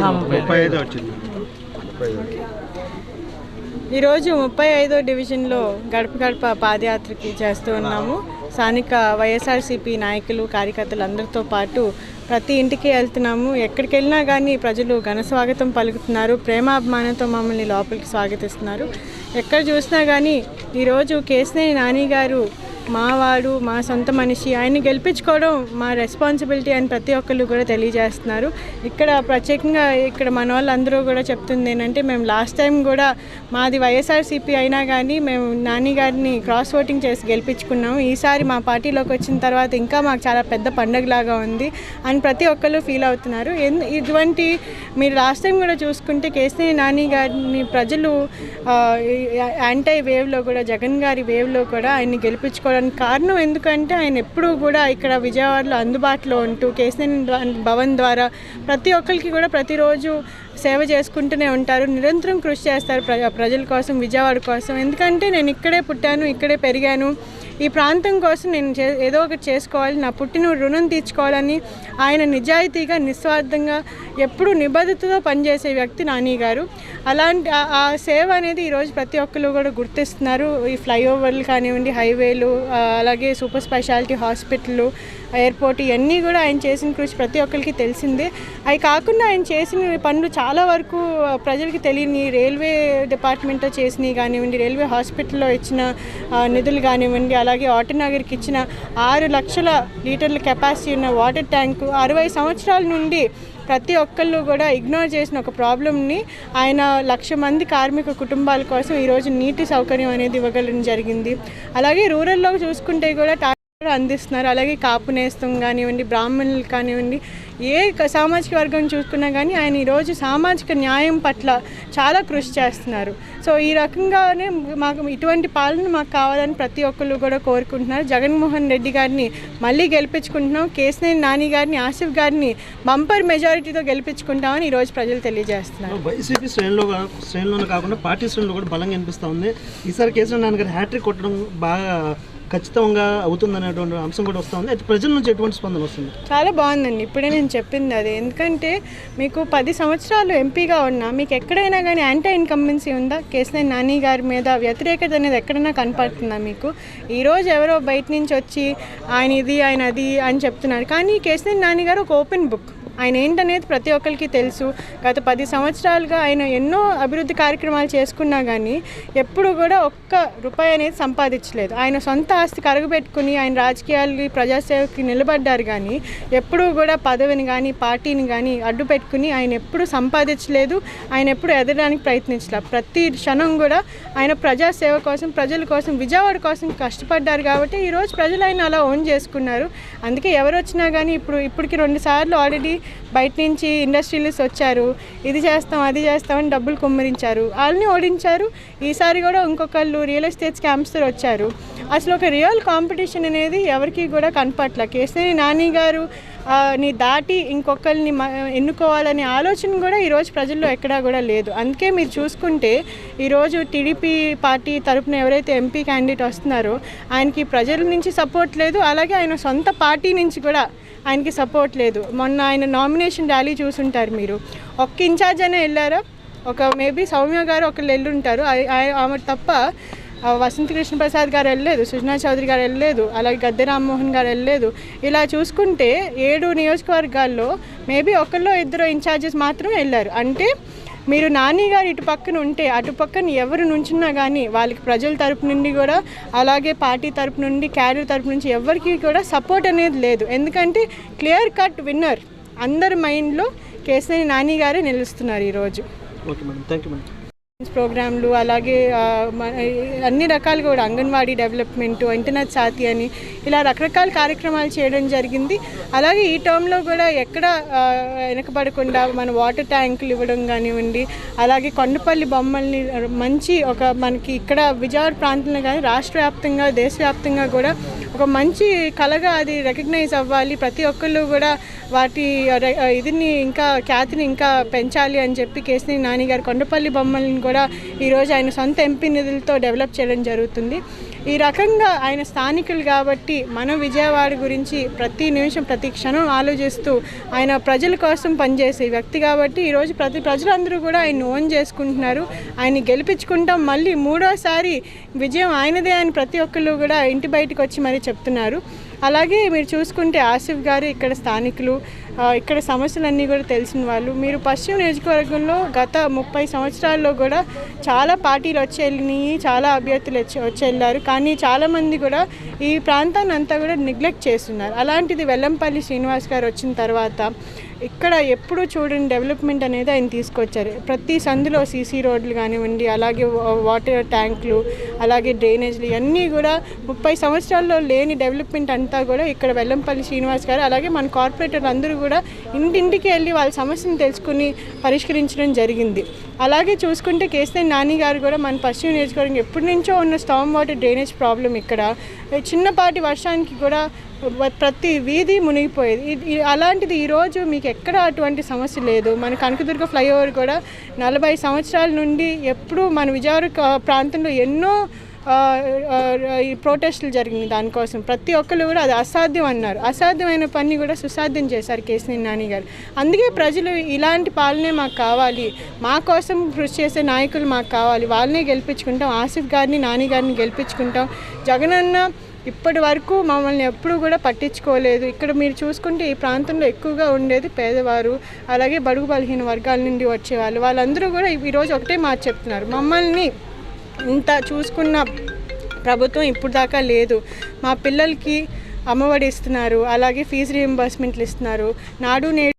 ముప్పై ఐదు వచ్చింది ముప్పై ఐదు. ఈరోజు ముప్పై ఐదో డివిజన్లో గడప గడప పాదయాత్రకి చేస్తూ ఉన్నాము. స్థానిక వైఎస్ఆర్సీపీ నాయకులు కార్యకర్తలు అందరితో పాటు ప్రతి ఇంటికి వెళ్తున్నాము. ఎక్కడికి వెళ్ళినా కానీ ప్రజలు ఘన స్వాగతం పలుకుతున్నారు. ప్రేమాభిమానంతో మమ్మల్ని లోపలికి స్వాగతిస్తున్నారు. ఎక్కడ చూసినా కానీ ఈరోజు కేసినేని నాని గారు మావాడు మా సొంత మనిషి ఆయన్ని గెలిపించుకోవడం మా రెస్పాన్సిబిలిటీ అని ప్రతి ఒక్కళ్ళు కూడా తెలియజేస్తున్నారు. ఇక్కడ ప్రత్యేకంగా ఇక్కడ మన వాళ్ళందరూ కూడా చెప్తుంది ఏంటంటే మేము లాస్ట్ టైం కూడా మాది వైఎస్ఆర్సీపీ అయినా కానీ మేము నాని గారిని క్రాస్ ఓటింగ్ చేసి గెలిపించుకున్నాము. ఈసారి మా పార్టీలోకి వచ్చిన తర్వాత ఇంకా మాకు చాలా పెద్ద పండగలాగా ఉంది అని ప్రతి ఒక్కళ్ళు ఫీల్ అవుతున్నారు. ఎన్- ఇటువంటి మీరు లాస్ట్ టైం కూడా చూసుకుంటే కేసీ నాని గారిని ప్రజలు యాంటై వేవ్లో కూడా జగన్ గారి వేవ్లో కూడా ఆయన్ని గెలిపించుకోవడానికి కారణం ఎందుకంటే ఆయన ఎప్పుడూ కూడా ఇక్కడ విజయవాడలో అందుబాటులో ఉంటూ కేసీఎన్ భవన్ ద్వారా ప్రతి ఒక్కరికి కూడా ప్రతిరోజు సేవ చేసుకుంటూనే ఉంటారు. నిరంతరం కృషి చేస్తారు ప్రజ ప్రజల కోసం విజయవాడ కోసం. ఎందుకంటే నేను ఇక్కడే పుట్టాను ఇక్కడే పెరిగాను. ఈ ప్రాంతం కోసం నేను చే ఏదో ఒకటి చేసుకోవాలి నా పుట్టిన రుణం తీర్చుకోవాలని ఆయన నిజాయితీగా నిస్వార్థంగా ఎప్పుడూ నిబద్ధతతో పనిచేసే వ్యక్తి నాని గారు అలాంటి ఆ- సేవ అనేది ఈరోజు ప్రతి ఒక్కరు కూడా గుర్తిస్తున్నారు. ఈ ఫ్లైఓవర్లు కానివ్వండి హైవేలు అలాగే సూపర్ స్పెషాలిటీ హాస్పిటల్ ఎయిర్పోర్ట్ ఇవన్నీ కూడా ఆయన చేసిన కృషి ప్రతి ఒక్కరికి తెలిసిందే. అవి కాకుండా ఆయన చేసిన పనులు చాలా వరకు ప్రజలకి తెలియని రైల్వే డిపార్ట్మెంట్లో చేసినవి కానివ్వండి రైల్వే హాస్పిటల్లో ఇచ్చిన నిధులు కానివ్వండి అలాగే ఆటనగర్కి ఇచ్చిన ఆరు లక్షల లీటర్ల కెపాసిటీ ఉన్న వాటర్ ట్యాంకు అరవై సంవత్సరాల నుండి ప్రతి ఒక్కళ్ళు కూడా ఇగ్నోర్ చేసిన ఒక ప్రాబ్లమ్ని ఆయన లక్ష మంది కార్మిక కుటుంబాల కోసం ఈరోజు నీటి సౌకర్యం అనేది ఇవ్వగలడం జరిగింది. అలాగే రూరల్లో చూసుకుంటే కూడా కూడా అందిస్తున్నారు. అలాగే కాపు నేస్తం కానివ్వండి బ్రాహ్మణులు కానివ్వండి ఏ సామాజిక వర్గం చూసుకున్నా కానీ ఆయన ఈరోజు సామాజిక న్యాయం పట్ల చాలా కృషి చేస్తున్నారు. సో ఈ రకంగానే మాకు ఇటువంటి పాలన మాకు కావాలని ప్రతి ఒక్కళ్ళు కూడా కోరుకుంటున్నారు. జగన్మోహన్ రెడ్డి గారిని మళ్ళీ గెలిపించుకుంటున్నాం. కేసినేని నాని గారిని ఆసిఫ్ గారిని బంపర్ మెజారిటీతో గెలిపించుకుంటామని ఈరోజు ప్రజలు తెలియజేస్తున్నారు. వైసీపీ శ్రేణిలో శ్రేణిలోనే కాకుండా పార్టీ శ్రేణిలో కూడా బలంగా అనిపిస్తూ ఉంది. ఈసారి కేసీఆర్ నాన్న గారు హ్యాట్రిక్ కొట్టడం బాగా ఖచ్చితంగా అవుతుందనేటువంటి అంశం కూడా వస్తుంది. అయితే ప్రజల నుంచి ఎటువంటి స్పందన వస్తుంది? చాలా బాగుందండి. ఇప్పుడే నేను చెప్పింది అది. ఎందుకంటే మీకు పది సంవత్సరాలు ఎంపీగా ఉన్నా మీకు ఎక్కడైనా కానీ యాంటీ ఇన్కంబెన్సీ ఉందా? కేసీఆర్ నాని గారి మీద వ్యతిరేకత అనేది ఎక్కడైనా కనపడుతుందా మీకు? ఈరోజు ఎవరో బయట నుంచి వచ్చి ఆయన ఇది ఆయన అది అని చెప్తున్నారు. కానీ కేసీఆర్ నాని గారు ఒక ఓపెన్ బుక్. ఆయన ఏంటనేది ప్రతి ఒక్కరికి తెలుసు. గత పది సంవత్సరాలుగా ఆయన ఎన్నో అభివృద్ధి కార్యక్రమాలు చేసుకున్నా కానీ ఎప్పుడు కూడా ఒక్క రూపాయి అనేది సంపాదించలేదు. ఆయన సొంత ఆస్తి కరగబెట్టుకుని ఆయన రాజకీయాలకి ప్రజాసేవకి నిలబడ్డారు కానీ ఎప్పుడూ కూడా పదవిని కానీ పార్టీని కానీ అడ్డు పెట్టుకుని ఆయన ఎప్పుడు సంపాదించలేదు. ఆయన ఎప్పుడు ఎదగడానికి ప్రయత్నించలేదు ప్రతి క్షణం కూడా ఆయన ప్రజాసేవ కోసం ప్రజల కోసం విజయవాడ కోసం కష్టపడ్డారు కాబట్టి ఈరోజు ప్రజలు ఆయన అలా ఓన్ చేసుకున్నారు. అందుకే ఎవరు వచ్చినా కానీ ఇప్పుడు ఇప్పటికి రెండుసార్లు ఆల్రెడీ బయట నుంచి ఇండస్ట్రియలిస్ట్ వచ్చారు ఇది చేస్తాం అది చేస్తామని డబ్బులు కుమ్మరించారు. వాళ్ళని ఓడించారు. ఈసారి కూడా ఇంకొకళ్ళు రియల్ ఎస్టేట్ స్కామ్స్తో వచ్చారు. అసలు ఒక రియల్ కాంపిటీషన్ అనేది ఎవరికి కూడా కనపట్ల. కేసరి నాని గారు ని దాటి ఇంకొకరిని ఎన్నుకోవాలనే ఆలోచన కూడా ఈరోజు ప్రజల్లో ఎక్కడా కూడా లేదు. అందుకే మీరు చూసుకుంటే ఈరోజు టీడీపీ పార్టీ తరపున ఎవరైతే ఎంపీ క్యాండిడేట్ వస్తున్నారో ఆయనకి ప్రజల నుంచి సపోర్ట్ లేదు. అలాగే ఆయన సొంత పార్టీ నుంచి కూడా ఆయనకి సపోర్ట్ లేదు. మొన్న ఆయన నామినేషన్ ర్యాలీ చూసుంటారు మీరు. ఒక్క ఇన్ఛార్జ్ అయినా వెళ్ళారా? ఒక మేబీ సౌమ్య గారు ఒకళ్ళు వెళ్ళుంటారు. ఆమె తప్ప వసంత కృష్ణ ప్రసాద్ గారు వెళ్ళలేదు సుజనా చౌదరి గారు వెళ్ళలేదు అలాగే గద్దె రామ్మోహన్ గారు వెళ్ళలేదు. ఇలా చూసుకుంటే ఏడు నియోజకవర్గాల్లో మేబీ ఒకళ్ళో ఇద్దరు ఇన్ఛార్జెస్ మాత్రమే వెళ్ళారు. అంటే మీరు నాని గారు ఇటు పక్కన ఉంటే అటు పక్కన ఎవరు నుంచున్నా కానీ వాళ్ళకి ప్రజల తరపు నుండి కూడా అలాగే పార్టీ తరపు నుండి క్యారియర్ తరపు నుంచి ఎవరికి కూడా సపోర్ట్ అనేది లేదు. ఎందుకంటే క్లియర్ కట్ విన్నర్ అందరి మైండ్లో కేసరి నాని గారే నిలుస్తున్నారు ఈరోజు. Okay madam. Thank you madam. ప్రోగ్రాంలు అలాగే అన్ని రకాలుగా కూడా అంగన్వాడీ డెవలప్మెంట్ ఇంటర్నెట్ సాతి అని ఇలా రకరకాల కార్యక్రమాలు చేయడం జరిగింది. అలాగే ఈ టర్మ్లో కూడా ఎక్కడ వెనకబడకుండా మన వాటర్ ట్యాంకులు ఇవ్వడం కానివ్వండి అలాగే కొండపల్లి బొమ్మల్ని మంచి ఒక మనకి ఇక్కడ విజయవాడ ప్రాంతంలో కానీ రాష్ట్ర వ్యాప్తంగా దేశవ్యాప్తంగా కూడా ఒక మంచి కళగా అది రికగ్నైజ్ అవ్వాలి. ప్రతి ఒక్కళ్ళు కూడా వాటి ఇదిని ఇంకా ఖ్యాతిని ఇంకా పెంచాలి అని చెప్పి కేసిని నాని గారు కొండపల్లి బొమ్మలను కూడా ఈరోజు ఆయన సొంత ఎంపీ నిధులతో డెవలప్ చేయడం జరుగుతుంది. ఈ రకంగా ఆయన స్థానికులు కాబట్టి మన విజయవాడ గురించి ప్రతి నిమిషం ప్రతి క్షణం ఆలోచిస్తూ ఆయన ప్రజల కోసం పనిచేసే వ్యక్తి కాబట్టి ఈరోజు ప్రతి ప్రజలందరూ కూడా ఆయన ఓన్ చేసుకుంటున్నారు. ఆయన్ని గెలిపించుకుంటాం. మళ్ళీ మూడోసారి విజయం ఆయనదే అని ప్రతి ఒక్కళ్ళు కూడా ఇంటి బయటకు వచ్చి మరీ చెప్తున్నారు. అలాగే మీరు చూసుకుంటే ఆసిఫ్ గారు ఇక్కడ స్థానికులు ఇక్కడ సమస్యలన్నీ కూడా తెలిసిన వాళ్ళు. మీరు పశ్చిమ నియోజకవర్గంలో గత ముప్పై సంవత్సరాల్లో కూడా చాలా పార్టీలు వచ్చి వెళ్ళినాయి చాలా అభ్యర్థులు వచ్చి వచ్చి వెళ్ళారు. కానీ చాలామంది కూడా ఈ ప్రాంతాన్ని అంతా కూడా నెగ్లెక్ట్ చేస్తున్నారు. అలాంటిది వెల్లంపల్లి శ్రీనివాస్ గారు వచ్చిన తర్వాత ఇక్కడ ఎప్పుడూ చూడండి డెవలప్మెంట్ అనేది ఆయన తీసుకొచ్చారు. ప్రతి సందులో సీసీ రోడ్లు కానివ్వండి అలాగే వాటర్ ట్యాంకులు అలాగే డ్రైనేజ్లు ఇవన్నీ కూడా ముప్పై సంవత్సరాల్లో లేని డెవలప్మెంట్ అంతా కూడా ఇక్కడ వెల్లంపల్లి శ్రీనివాస్ గారు అలాగే మన కార్పొరేటర్లు అందరూ కూడా ఇంటింటికి వెళ్ళి వాళ్ళ సమస్యను తెలుసుకుని పరిష్కరించడం జరిగింది. అలాగే చూసుకుంటే కేసీఆర్ నాని గారు కూడా మన పశ్చిమ నియోజకవర్గం ఎప్పటి నుంచో ఉన్న స్టామ్ వాటర్ డ్రైనేజ్ ప్రాబ్లం ఇక్కడ. చిన్నపాటి వర్షానికి కూడా ప్రతి వీధి మునిగిపోయేది. అలాంటిది ఈరోజు మీకు ఎక్కడ అటువంటి సమస్య లేదు. మన కనకదుర్గ ఫ్లైఓవర్ కూడా నలభై సంవత్సరాల నుండి ఎప్పుడూ మన విజయవాడ ప్రాంతంలో ఎన్నో ఈ ప్రొటెస్టులు జరిగినాయి దానికోసం. ప్రతి ఒక్కరు కూడా అది అసాధ్యం అన్నారు. అసాధ్యమైన పని కూడా సుసాధ్యం చేశారు కేసీఆర్ నాని గారు. అందుకే ప్రజలు ఇలాంటి పాలనే మాకు కావాలి. మా కోసం కృషి చేసే నాయకులు మాకు కావాలి. వాళ్ళనే గెలిపించుకుంటాం. ఆసిఫ్ గారిని నాని గారిని గెలిపించుకుంటాం. జగనన్న ఇప్పటి వరకు మమ్మల్ని ఎప్పుడూ కూడా పట్టించుకోలేదు. ఇక్కడ మీరు చూసుకుంటే ఈ ప్రాంతంలో ఎక్కువగా ఉండేది పేదవారు అలాగే బడుగు బలహీన వర్గాల నుండి వచ్చేవాళ్ళు. వాళ్ళందరూ కూడా ఈరోజు ఒకటే మాట చెప్తున్నారు. మమ్మల్ని ఇంత చూసుకున్న ప్రభుత్వం ఇప్పుడు దాకా లేదు. మా పిల్లలకి అమ్మఒడి ఇస్తున్నారు అలాగే ఫీజు రియంబర్స్మెంట్లు ఇస్తున్నారు. నాడు నేడు